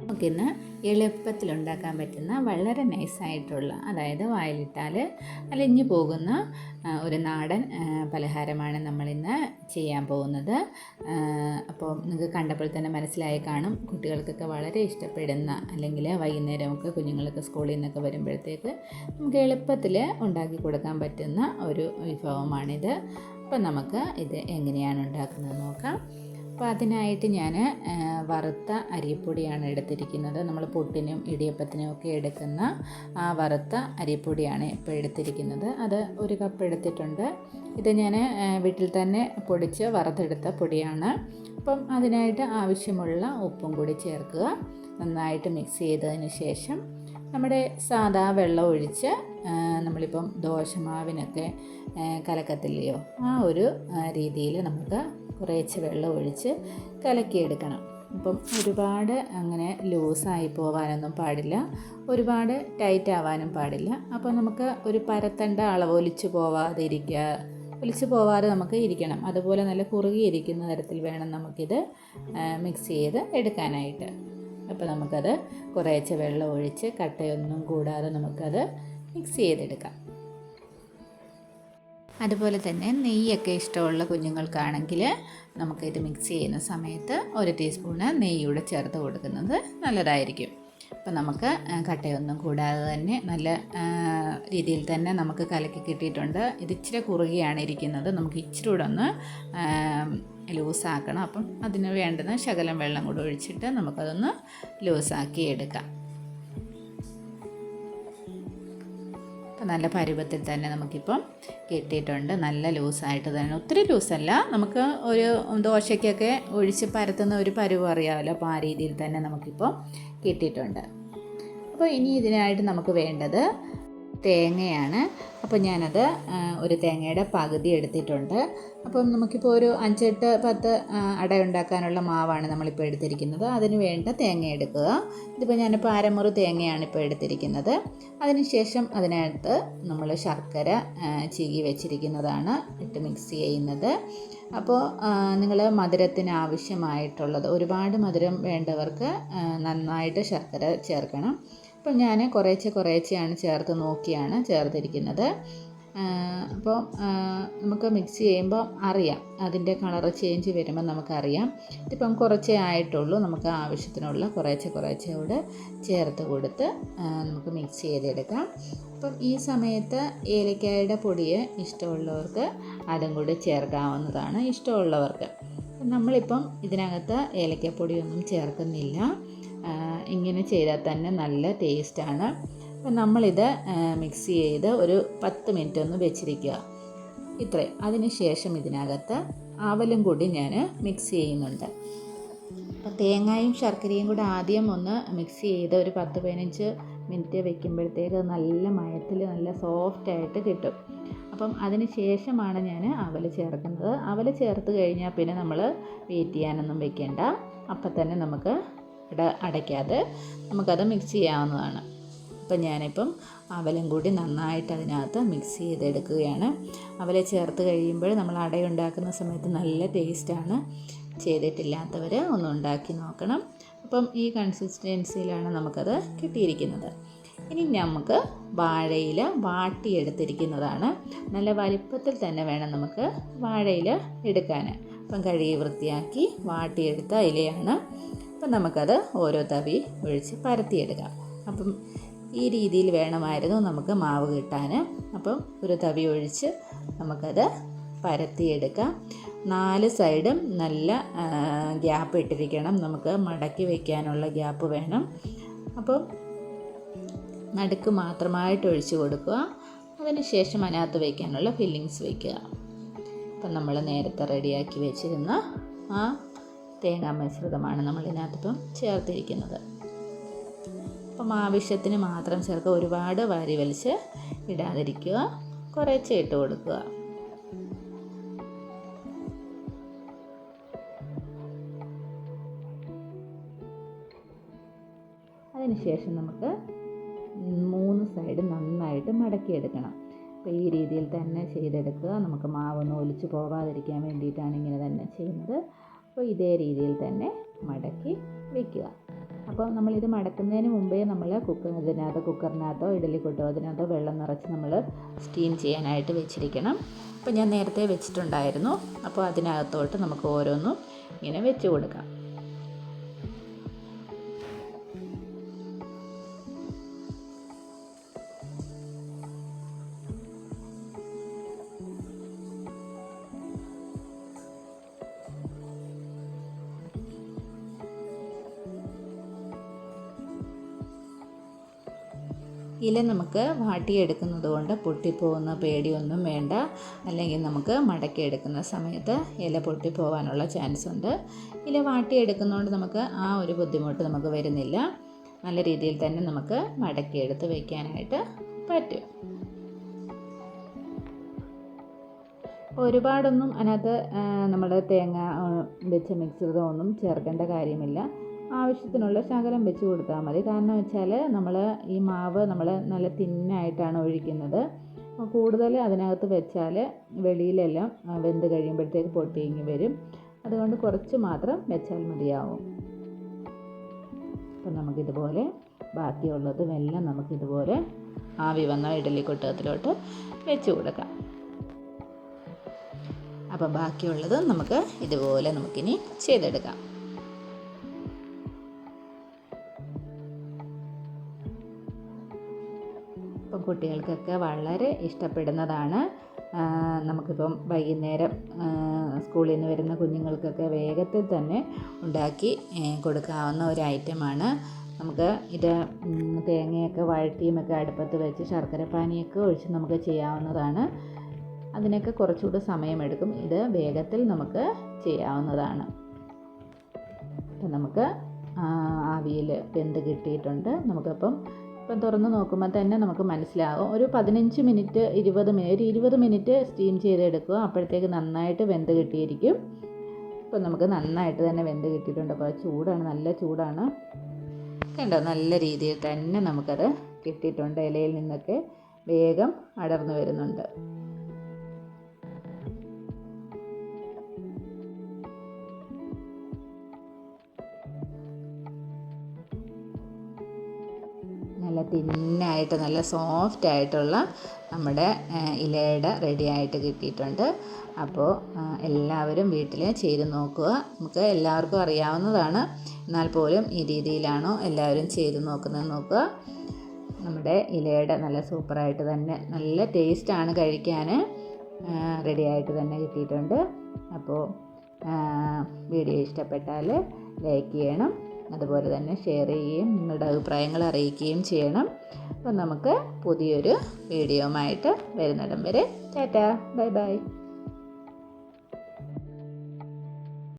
നമുക്കിന്ന് എളുപ്പത്തിൽ ഉണ്ടാക്കാൻ പറ്റുന്ന വളരെ നൈസായിട്ടുള്ള അതായത് വായിലിട്ടാൽ അലിഞ്ഞു പോകുന്ന ഒരു നാടൻ പലഹാരമാണ് നമ്മളിന്ന് ചെയ്യാൻ പോകുന്നത്. അപ്പോൾ നിങ്ങൾക്ക് കണ്ടപ്പോൾ തന്നെ മനസ്സിലായി കാണും. കുട്ടികൾക്കൊക്കെ വളരെ ഇഷ്ടപ്പെടുന്ന അല്ലെങ്കിൽ വൈകുന്നേരമൊക്കെ കുഞ്ഞുങ്ങൾക്ക് സ്കൂളിൽ നിന്നൊക്കെ വരുമ്പോഴത്തേക്ക് നമുക്ക് എളുപ്പത്തിൽ ഉണ്ടാക്കി കൊടുക്കാൻ പറ്റുന്ന ഒരു വിഭവമാണിത്. അപ്പോൾ നമുക്ക് ഇത് എങ്ങനെയാണ് ഉണ്ടാക്കുന്നത് നോക്കാം. അപ്പോൾ അതിനായിട്ട് ഞാൻ വറുത്ത അരിപ്പൊടിയാണ് എടുത്തിരിക്കുന്നത്. നമ്മൾ പുട്ടിനും ഇടിയപ്പത്തിനും ഒക്കെ എടുക്കുന്ന ആ വറുത്ത അരിപ്പൊടിയാണ് ഇപ്പോൾ എടുത്തിരിക്കുന്നത്. അത് ഒരു കപ്പ് എടുത്തിട്ടുണ്ട്. ഇത് ഞാൻ വീട്ടിൽ തന്നെ പൊടിച്ച് വറുത്തെടുത്ത പൊടിയാണ്. അപ്പം അതിനായിട്ട് ആവശ്യമുള്ള ഉപ്പും കൂടി ചേർക്കുക. നന്നായിട്ട് മിക്സ് ചെയ്തതിന് ശേഷം നമ്മുടെ സാദാ വെള്ളം ഒഴിച്ച് നമ്മളിപ്പം ദോശമാവിനൊക്കെ കലക്കത്തില്ലയോ? ആ ഒരു രീതിയിൽ നമുക്ക് കുറേശ്ശെ വെള്ളം ഒഴിച്ച് കലക്കിയെടുക്കണം. അപ്പം ഒരുപാട് അങ്ങനെ ലൂസായി പോകാനൊന്നും പാടില്ല. ഒരുപാട് ടൈറ്റ് ആവാനും പാടില്ല. അപ്പോൾ നമുക്ക് ഒരു പരത്തണ്ട അളവ് ഒലിച്ചു പോവാതെ ഇരിക്കുക ഒലിച്ചു പോവാതെ നമുക്ക് ഇരിക്കണം. അതുപോലെ നല്ല കുറുകിയിരിക്കുന്ന തരത്തിൽ വേണം നമുക്കിത് മിക്സ് ചെയ്ത് എടുക്കാനായിട്ട്. അപ്പോൾ നമുക്കത് കുറേശ്ശെ വെള്ളം ഒഴിച്ച് കട്ടയൊന്നും കൂടാതെ നമുക്കത് മിക്സ് ചെയ്തെടുക്കാം. അതുപോലെ തന്നെ നെയ്യൊക്കെ ഇഷ്ടമുള്ള കുഞ്ഞുങ്ങൾക്കാണെങ്കിൽ നമുക്കിത് മിക്സ് ചെയ്യുന്ന സമയത്ത് ഒരു ടീസ്പൂണ് നെയ്യൂടെ ചേർത്ത് കൊടുക്കുന്നത് നല്ലതായിരിക്കും. അപ്പോൾ നമുക്ക് കട്ടയൊന്നും കൂടാതെ തന്നെ നല്ല രീതിയിൽ തന്നെ നമുക്ക് കലക്കി കിട്ടിയിട്ടുണ്ട്. ഇത് ഇച്ചിരി കുറുകിയാണ് ഇരിക്കുന്നത്. നമുക്ക് ഇച്ചിരി കൂടെ ഒന്ന് ലൂസാക്കണം. അപ്പം അതിന് വേണ്ടുന്ന ശകലം വെള്ളം കൂടെ ഒഴിച്ചിട്ട് നമുക്കതൊന്ന് ലൂസാക്കി എടുക്കാം അപ്പം നല്ല പരുവത്തിൽ തന്നെ നമുക്കിപ്പം കിട്ടിയിട്ടുണ്ട്. നല്ല ലൂസായിട്ട് തന്നെ. ഒത്തിരി ലൂസല്ല. നമുക്ക് ഒരു ദോശയ്ക്കൊക്കെ ഒഴിച്ച് പരത്തുന്ന ഒരു പരുവ് അറിയാമല്ലോ. അപ്പോൾ ആ രീതിയിൽ തന്നെ നമുക്കിപ്പോൾ കിട്ടിയിട്ടുണ്ട്. അപ്പോൾ ഇനി ഇതിനായിട്ട് നമുക്ക് വേണ്ടത് തേങ്ങയാണ്. അപ്പോൾ ഞാനത് ഒരു തേങ്ങയുടെ പകുതി എടുത്തിട്ടുണ്ട്. അപ്പം നമുക്കിപ്പോൾ ഒരു അഞ്ചെട്ട് പത്ത് അട ഉണ്ടാക്കാനുള്ള മാവാണ് നമ്മളിപ്പോൾ എടുത്തിരിക്കുന്നത്. അതിന് വേണ്ട തേങ്ങ എടുക്കുക. ഇതിപ്പോൾ ഞാനിപ്പോൾ അരമുറി തേങ്ങയാണ് ഇപ്പോൾ എടുത്തിരിക്കുന്നത്. അതിനുശേഷം അതിനകത്ത് നമ്മൾ ശർക്കര ചീകി വെച്ചിരിക്കുന്നതാണ് ഇട്ട് മിക്സ് ചെയ്യുന്നത്. അപ്പോൾ നിങ്ങൾ മധുരത്തിന് ആവശ്യമായിട്ടുള്ളത് ഒരുപാട് മധുരം വേണ്ടവർക്ക് നന്നായിട്ട് ശർക്കര ചേർക്കണം. അപ്പോൾ ഞാൻ കുറേശ്ശെ കുറേശ്ശെയാണ് ചേർത്ത് നോക്കിയാണ് ചേർത്തിരിക്കുന്നത്. അപ്പോൾ നമുക്ക് മിക്സ് ചെയ്യുമ്പോൾ അറിയാം. അതിന്റെ കളറ് ചേഞ്ച് വരുമ്പോൾ നമുക്കറിയാം. ഇതിപ്പം കുറച്ചേ ആയിട്ടുള്ളൂ. നമുക്ക് ആവശ്യത്തിനുള്ള കുറേശ്ശെ കുറേശ്ശെ കൂടെ ചേർത്ത് കൊടുത്ത് നമുക്ക് മിക്സ് ചെയ്തെടുക്കാം. അപ്പം ഈ സമയത്ത് ഏലക്കായുടെ പൊടിയെ ഇഷ്ടമുള്ളവർക്ക് അതും കൂടി ചേർക്കാവുന്നതാണ് ഇഷ്ടമുള്ളവർക്ക്. നമ്മളിപ്പം ഇതിനകത്ത് ഏലക്കപ്പൊടിയൊന്നും ചേർക്കുന്നില്ല. ഇങ്ങനെ ചെയ്താൽ തന്നെ നല്ല ടേസ്റ്റാണ്. അപ്പം നമ്മളിത് മിക്സ് ചെയ്ത് ഒരു പത്ത് മിനിറ്റ് ഒന്ന് വെച്ചിരിക്കുക. ഇത്രയും അതിന് ശേഷം ഇതിനകത്ത് ആവലും കൂടി ഞാൻ മിക്സ് ചെയ്യുന്നുണ്ട്. അപ്പോൾ തേങ്ങയും ശർക്കരയും കൂടെ ആദ്യം ഒന്ന് മിക്സ് ചെയ്ത് ഒരു പത്ത് പതിനഞ്ച് മിനിറ്റ് വെക്കുമ്പോഴത്തേക്ക് നല്ല മയത്തിൽ നല്ല സോഫ്റ്റായിട്ട് കിട്ടും. അപ്പം അതിന് ശേഷമാണ് ഞാൻ അവൽ ചേർക്കുന്നത്. അവൽ ചേർത്ത് കഴിഞ്ഞാൽ പിന്നെ നമ്മൾ വെയിറ്റ് ചെയ്യാനൊന്നും വെക്കേണ്ട. അപ്പം തന്നെ നമുക്ക് അട അടയ്ക്കാതെ നമുക്കത് മിക്സ് ചെയ്യാവുന്നതാണ്. അപ്പം ഞാനിപ്പം അവലും കൂടി നന്നായിട്ട് അതിനകത്ത് മിക്സ് ചെയ്തെടുക്കുകയാണ്. അവലെ ചേർത്ത് കഴിയുമ്പോൾ നമ്മൾ അടയുണ്ടാക്കുന്ന സമയത്ത് നല്ല ടേസ്റ്റാണ് ചെയ്തിട്ടില്ലാത്തവർ ഒന്ന് ഉണ്ടാക്കി നോക്കണം. അപ്പം ഈ കൺസിസ്റ്റൻസിയിലാണ് നമുക്കത് കിട്ടിയിരിക്കുന്നത്. ഇനി നമുക്ക് വാഴയില വാട്ടിയെടുത്തിരിക്കുന്നതാണ്. നല്ല വലിപ്പത്തിൽ തന്നെ വേണം നമുക്ക് വാഴയില എടുക്കാൻ അപ്പം കഴുകി വൃത്തിയാക്കി വാട്ടിയെടുത്ത ഇലയാണ്. അപ്പം നമുക്കത് ഓരോ തവി ഒഴിച്ച് പരത്തിയെടുക്കാം. അപ്പം ഈ രീതിയിൽ വേണമായിരുന്നു നമുക്ക് മാവ് കിട്ടാൻ. അപ്പം ഒരു തവി ഒഴിച്ച് നമുക്കത് പരത്തിയെടുക്കാം. നാല് സൈഡും നല്ല ഗ്യാപ്പ് ഇട്ടിരിക്കണം. നമുക്ക് മടക്കി വയ്ക്കാനുള്ള ഗ്യാപ്പ് വേണം. അപ്പം നടുക്ക് മാത്രമായിട്ട് ഒഴിച്ചു കൊടുക്കുക. അതിനുശേഷം അതിനകത്ത് വയ്ക്കാനുള്ള ഫില്ലിങ്സ് വയ്ക്കുക അപ്പം നമ്മൾ നേരത്തെ റെഡിയാക്കി വെച്ചിരുന്ന ആ തേങ്ങാ മിശ്രിതമാണ് നമ്മൾ ഇതിനകത്തിപ്പം ചേർത്തിരിക്കുന്നത്. അപ്പം ആവശ്യത്തിന് മാത്രം ചേർക്കുക ഒരുപാട് വാരി വലിച്ച് ഇടാതിരിക്കുക. കുറേശ്ശെ ഇട്ട് കൊടുക്കുക. അതിനുശേഷം നമുക്ക് മൂന്ന് സൈഡ് നന്നായിട്ട് മടക്കിയെടുക്കണം. അപ്പോൾ ഈ രീതിയിൽ തന്നെ ചെയ്തെടുക്കുക. നമുക്ക് മാവൊന്നും ഒലിച്ചു പോകാതിരിക്കാൻ വേണ്ടിയിട്ടാണ് ഇങ്ങനെ തന്നെ ചെയ്യുന്നത്. അപ്പോൾ ഇതേ രീതിയിൽ തന്നെ മടക്കി വയ്ക്കുക അപ്പോൾ നമ്മളിത് മടക്കുന്നതിന് മുമ്പേ നമ്മൾ കുക്കർ ഇതിനകത്ത് കുക്കറിനകത്തോ ഇഡലി കൊട്ടോ അതിനകത്തോ വെള്ളം നിറച്ച് നമ്മൾ സ്റ്റീം ചെയ്യാനായിട്ട് വെച്ചിരിക്കണം. അപ്പോൾ ഞാൻ നേരത്തെ വെച്ചിട്ടുണ്ടായിരുന്നു. അപ്പോൾ അതിനകത്തോട്ട് നമുക്ക് ഓരോന്നും ഇങ്ങനെ വെച്ച് കൊടുക്കാം. ഇല നമുക്ക് വാട്ടിയെടുക്കുന്നത് കൊണ്ട് പൊട്ടിപ്പോകുന്ന പേടിയൊന്നും വേണ്ട. അല്ലെങ്കിൽ നമുക്ക് മടക്കിയെടുക്കുന്ന സമയത്ത് ഇല പൊട്ടിപ്പോകാനുള്ള ചാൻസ് ഉണ്ട്. ഇല വാട്ടിയെടുക്കുന്നതുകൊണ്ട് നമുക്ക് ആ ഒരു ബുദ്ധിമുട്ട് നമുക്ക് വരുന്നില്ല. നല്ല രീതിയിൽ തന്നെ നമുക്ക് മടക്കിയെടുത്ത് വയ്ക്കാനായിട്ട് പറ്റും. ഒരുപാടൊന്നും അതിനകത്ത് നമ്മുടെ തേങ്ങ വെച്ച് മിക്സ് ചെയ്തതൊന്നും ചേർക്കേണ്ട കാര്യമില്ല. ആവശ്യത്തിനുള്ള ശകലം വെച്ച് കൊടുത്താൽ മതി. കാരണം വെച്ചാൽ നമ്മൾ ഈ മാവ് നമ്മൾ നല്ല തിന്നായിട്ടാണ് ഒഴിക്കുന്നത്. കൂടുതൽ അതിനകത്ത് വെച്ചാൽ വെളിയിലെല്ലാം വെന്ത് കഴിയുമ്പോഴത്തേക്ക് പൊട്ടിയിങ്ങി വരും. അതുകൊണ്ട് കുറച്ച് മാത്രം വെച്ചാൽ മതിയാവും. അപ്പം നമുക്കിതുപോലെ ബാക്കിയുള്ളതും എല്ലാം നമുക്കിതുപോലെ ആവി വന്ന ഇഡലി കൊട്ടകത്തിലോട്ട് വെച്ച് കൊടുക്കാം. അപ്പം ബാക്കിയുള്ളത് നമുക്ക് ഇതുപോലെ നമുക്കിനി ചെയ്തെടുക്കാം. കുട്ടികൾക്കൊക്കെ വളരെ ഇഷ്ടപ്പെടുന്നതാണ്. നമുക്കിപ്പം വൈകുന്നേരം സ്കൂളിൽ നിന്ന് വരുന്ന കുഞ്ഞുങ്ങൾക്കൊക്കെ വേഗത്തിൽ തന്നെ ഉണ്ടാക്കി കൊടുക്കാവുന്ന ഒരു ഐറ്റമാണ്. നമുക്ക് ഇത് തേങ്ങയൊക്കെ വഴറ്റിയുമൊക്കെ അടുപ്പത്ത് വെച്ച് ശർക്കര പാനിയൊക്കെ ഒഴിച്ച് നമുക്ക് ചെയ്യാവുന്നതാണ്. അതിനൊക്കെ കുറച്ചുകൂടി സമയമെടുക്കും. ഇത് വേഗത്തിൽ നമുക്ക് ചെയ്യാവുന്നതാണ്. അപ്പം നമുക്ക് ആവിയിൽ വെന്ത് കിട്ടിയിട്ടുണ്ട്. നമുക്കപ്പം ഇപ്പം തുറന്ന് നോക്കുമ്പോൾ തന്നെ നമുക്ക് മനസ്സിലാകും ഒരു പതിനഞ്ച് മിനിറ്റ് ഇരുപത് മിനിറ്റ് ഒരു ഇരുപത് മിനിറ്റ് സ്റ്റീം ചെയ്തെടുക്കുക. അപ്പോഴത്തേക്ക് നന്നായിട്ട് വെന്ത് കിട്ടിയിരിക്കും. ഇപ്പം നമുക്ക് നന്നായിട്ട് തന്നെ വെന്ത് കിട്ടിയിട്ടുണ്ട്. അപ്പോൾ ചൂടാണ് നല്ല ചൂടാണ്. കണ്ടോ? നല്ല രീതിയിൽ തന്നെ നമുക്കത് കിട്ടിയിട്ടുണ്ട്. ഇലയിൽ നിന്നൊക്കെ വേഗം അടർന്നു വരുന്നുണ്ട്. തിന്നായിട്ട് നല്ല സോഫ്റ്റ് ആയിട്ടുള്ള നമ്മുടെ ഇലയുടെ റെഡി ആയിട്ട് കിട്ടിയിട്ടുണ്ട്. അപ്പോൾ എല്ലാവരും വീട്ടിൽ ചെയ്ത് നോക്കുക. നമുക്ക് എല്ലാവർക്കും അറിയാവുന്നതാണ്. എന്നാൽ പോലും ഈ രീതിയിലാണോ എല്ലാവരും ചെയ്ത് നോക്കുന്നത് നോക്കുക. നമ്മുടെ ഇലയുടെ നല്ല സൂപ്പറായിട്ട് തന്നെ നല്ല ടേസ്റ്റാണ് കഴിക്കാൻ റെഡി ആയിട്ട് തന്നെ കിട്ടിയിട്ടുണ്ട്. അപ്പോൾ വീഡിയോ ഇഷ്ടപ്പെട്ടാൽ ലൈക്ക് ചെയ്യണം. അതുപോലെ തന്നെ ഷെയർ ചെയ്യുകയും നിങ്ങളുടെ അഭിപ്രായങ്ങൾ അറിയിക്കുകയും ചെയ്യണം. അപ്പം നമുക്ക് പുതിയൊരു വീഡിയോയുമായിട്ട് വരുന്നിടം വരെ. Tata bye bye